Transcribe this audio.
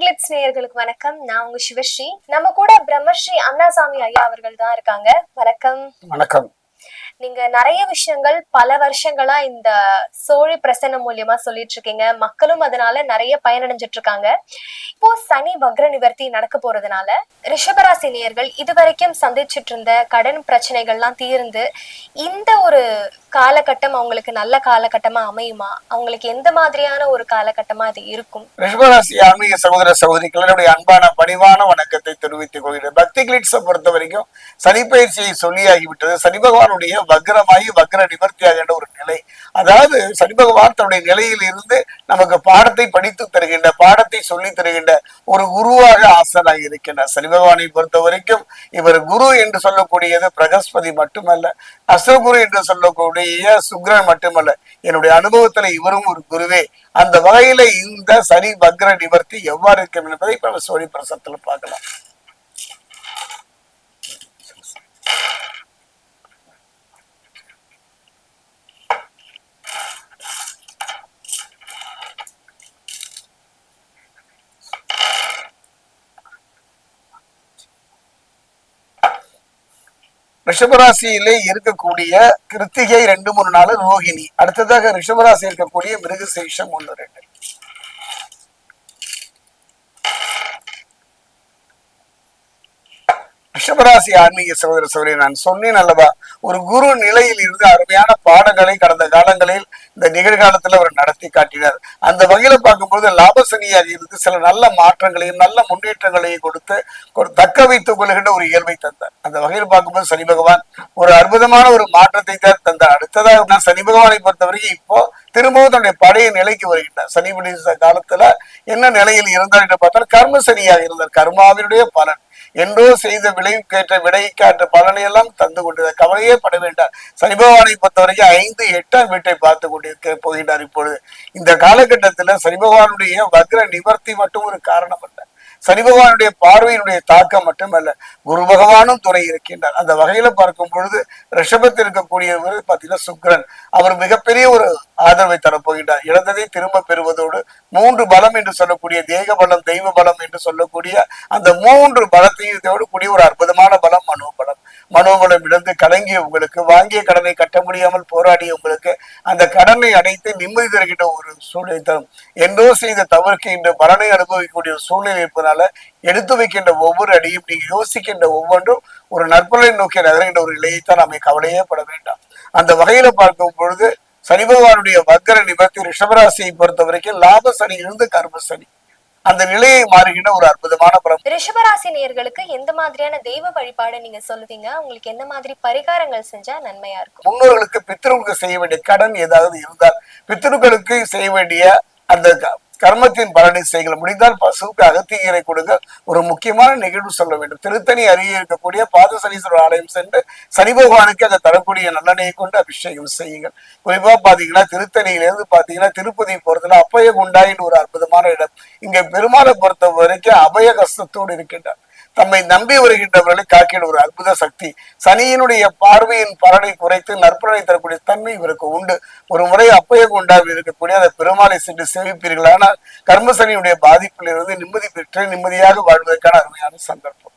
Glitz நேயர்களுக்கு வணக்கம். நான் உங்க சிவஸ்ரீ. நம்ம கூட பிரம்மஸ்ரீ அண்ணாசாமி ஐயா அவர்கள் தான் இருக்காங்க. வணக்கம். வணக்கம். நீங்க நிறைய விஷயங்கள் பல வருஷங்களா இந்த சோழி பிரசன்னம் மூலியமா சொல்லிட்டு இருக்கீங்க மக்களும் அதனால நிறைய பயனடைஞ்சிட்டு இருக்காங்க இப்போ சனி வக்ர நிவர்த்தி நடக்க போறதுனால ரிஷபராசி நேயர்கள் இதுவரைக்கும் சந்திச்சிட்டு இருந்த கடன் பிரச்சனைகள்லாம் தீர்ந்து இந்த ஒரு காலகட்டம் அவங்களுக்கு நல்ல காலகட்டமா அமையுமா? அவங்களுக்கு எந்த மாதிரியான ஒரு காலகட்டமா அது இருக்கும்? ரிஷபராசி ஆன்மீக சகோதர சகோதரிகளுடைய அன்பான பணிவான வணக்கத்தை தெரிவித்துக் கொள்கிறேன். பக்தி கிளிட்ஸை பொறுத்த வரைக்கும் சனிப்பயிற்சியை சொல்லியாகிவிட்டது. சனி பகவானுடைய வக்ரமாகி வக்ர நிவர்த்தியாகின்ற ஒரு நிலை. அதாவது சனி பகவான் தன்னுடைய நிலையில் இருந்து நமக்கு பாடத்தை படித்து தருகின்ற பாடத்தை சொல்லி தருகின்ற ஒரு குருவாக ஆசனாக இருக்கின்றார். சனி பகவானை பொறுத்த வரைக்கும் இவர் குரு என்று சொல்லக்கூடியது பிரகஸ்பதி மட்டுமல்ல அசுகுரு என்று சொல்லக்கூடிய சுக்ரன் மட்டுமல்ல என்னுடைய அனுபவத்துல இவரும் ஒரு குருவே. அந்த வகையில இந்த சனி பக்ர நிவர்த்தி எவ்வாறு இருக்கும் என்பதை இப்ப சோழி பிரசத்துல பார்க்கலாம். ரிஷபராசியிலே இருக்கக்கூடிய கிருத்திகை ரெண்டு மூணு நாள் ரோஹிணி அடுத்ததாக ரிஷபராசி இருக்கக்கூடிய மிருகசேஷம் ஒன்று ரெண்டு. ரிஷபராசி ஆன்மீக சகோதர சகோதரி நான் சொன்னேன் அல்லவா ஒரு குரு நிலையில் இருந்து அருமையான பாடங்களை கடந்த காலங்களில் இந்த நிகழ்காலத்துல அவர் நடத்தி காட்டினார். அந்த வகையில பார்க்கும்போது லாபசனியாக இருந்து சில நல்ல மாற்றங்களையும் நல்ல முன்னேற்றங்களையும் கொடுத்து ஒரு தக்க வைத்துக் கொள்கின்ற ஒரு இயல்பை தந்தார். அந்த வகையில் பார்க்கும்போது சனி பகவான் ஒரு அற்புதமான ஒரு மாற்றத்தை தான் தந்தார். அடுத்ததாக நான் சனி பகவானை பொறுத்தவரைக்கும் இப்போ திரும்பவும் தன்னுடைய பழைய நிலைக்கு வருகின்றார். சனி பிடித்த காலத்துல என்ன நிலையில் இருந்தார் என்று பார்த்தால் கர்ம சனியாக இருந்தார். கர்மாவினுடைய பலன். என்றோ செய்த விளைவுக்கேற்ற விடைக்காற்ற பலனை எல்லாம் தந்து கொண்டு கவலையே பட வேண்டாம். சனிபகவானை பொறுத்தவரைக்கும் பொறுத்த வரைக்கும் ஐந்து எட்டாம் வீட்டை பார்த்து கொண்டிருக்க போகின்றார் இப்பொழுது. இந்த காலகட்டத்தில் சனிபகவானுடைய வக்ர நிவர்த்தி மட்டும் ஒரு காரணம் அல்ல. சனி பகவானுடைய பார்வையினுடைய தாக்கம் மட்டுமல்ல குரு பகவானும் துணை இருக்கின்றார். அந்த வகையில பார்க்கும் பொழுது ரிஷபத்தில் இருக்கக்கூடியவர் பார்த்தீங்கன்னா சுக்ரன் அவர் மிகப்பெரிய ஒரு ஆதரவை தரப்போகின்றார். இழந்ததை திரும்ப பெறுவதோடு மூன்று பலம் என்று சொல்லக்கூடிய தேக பலம் தெய்வ பலம் என்று சொல்லக்கூடிய அந்த மூன்று பலத்தையும் கூடிய ஒரு அற்புதமான பலம் மனு மனோபலம் இழந்து கலங்கிய உங்களுக்கு வாங்கிய கடனை கட்ட முடியாமல் போராடிய உங்களுக்கு அந்த கடனை அடைத்து நிம்மதி தருகின்ற ஒரு சூழ்நிலை தரும். என்றோ செய்த தவறுக்கு இன்று மரணை அனுபவிக்கக்கூடிய ஒரு சூழ்நிலை இருப்பதனால எடுத்து வைக்கின்ற ஒவ்வொரு அடியும் நீங்க யோசிக்கின்ற ஒவ்வொன்றும் ஒரு நற்பலை நோக்கி நகர்கின்ற ஒரு நிலையைத்தான் நம்மை கவலையே பட வேண்டாம். அந்த வகையில பார்க்கும் பொழுது சனி பகவானுடைய வக்கர நிபர்த்தி ரிஷபராசியை பொறுத்த வரைக்கும் லாப சனி இருந்து கர்ம சனி. அந்த நிலையை மாறுகின்ற ஒரு அற்புதமான பரம் ரிஷபராசி நேயர்களுக்கு எந்த மாதிரியான தெய்வ வழிபாடு நீங்க சொல்லுவீங்க? உங்களுக்கு எந்த மாதிரி பரிகாரங்கள் செஞ்சா நன்மையா இருக்கும்? முன்னோர்களுக்கு பித்ருவுக்கு செய்ய வேண்டிய கடன் ஏதாவது இருந்தால் பித்ருக்களுக்கு செய்ய வேண்டிய அந்த கர்மத்தின் பலனை செய்கள் முடிந்தால் பசுவுக்கு அகத்தியரை கொடுங்க. ஒரு முக்கியமான நிகழ்வு சொல்ல வேண்டும். திருத்தணி அருகே இருக்கக்கூடிய பாதசனீஸ்வரர் ஆலயம் சென்று சனி பகவானுக்கு அதை தரக்கூடிய நல்லனையை கொண்டு அபிஷேகம் செய்யுங்கள். குறிப்பா பாத்தீங்கன்னா திருத்தணியிலிருந்து பாத்தீங்கன்னா திருப்பதி போறதுல அப்பய குண்டாயின் ஒரு அற்புதமான இடம். இங்க பெருமாளை பொறுத்த வரைக்கும் அபய கஷ்டத்தோடு இருக்கின்றார். தம்மை நம்பி வருகின்றவர்களை காக்கிற ஒரு அற்புத சக்தி. சனியினுடைய பார்வையின் பலனை குறைத்து நற்பலனை தரக்கூடிய தன்மை இவருக்கு உண்டு. ஒரு முறை அப்பய கொண்டாவில் இருக்கக்கூடிய அந்த பெருமாளை சென்று சேவிப்பீர்களானால் கர்ம சனியுடைய பாதிப்பிலிருந்து நிம்மதி பெற்று நிம்மதியாக வாழ்வதற்கான அருமையான சந்தர்ப்பம்.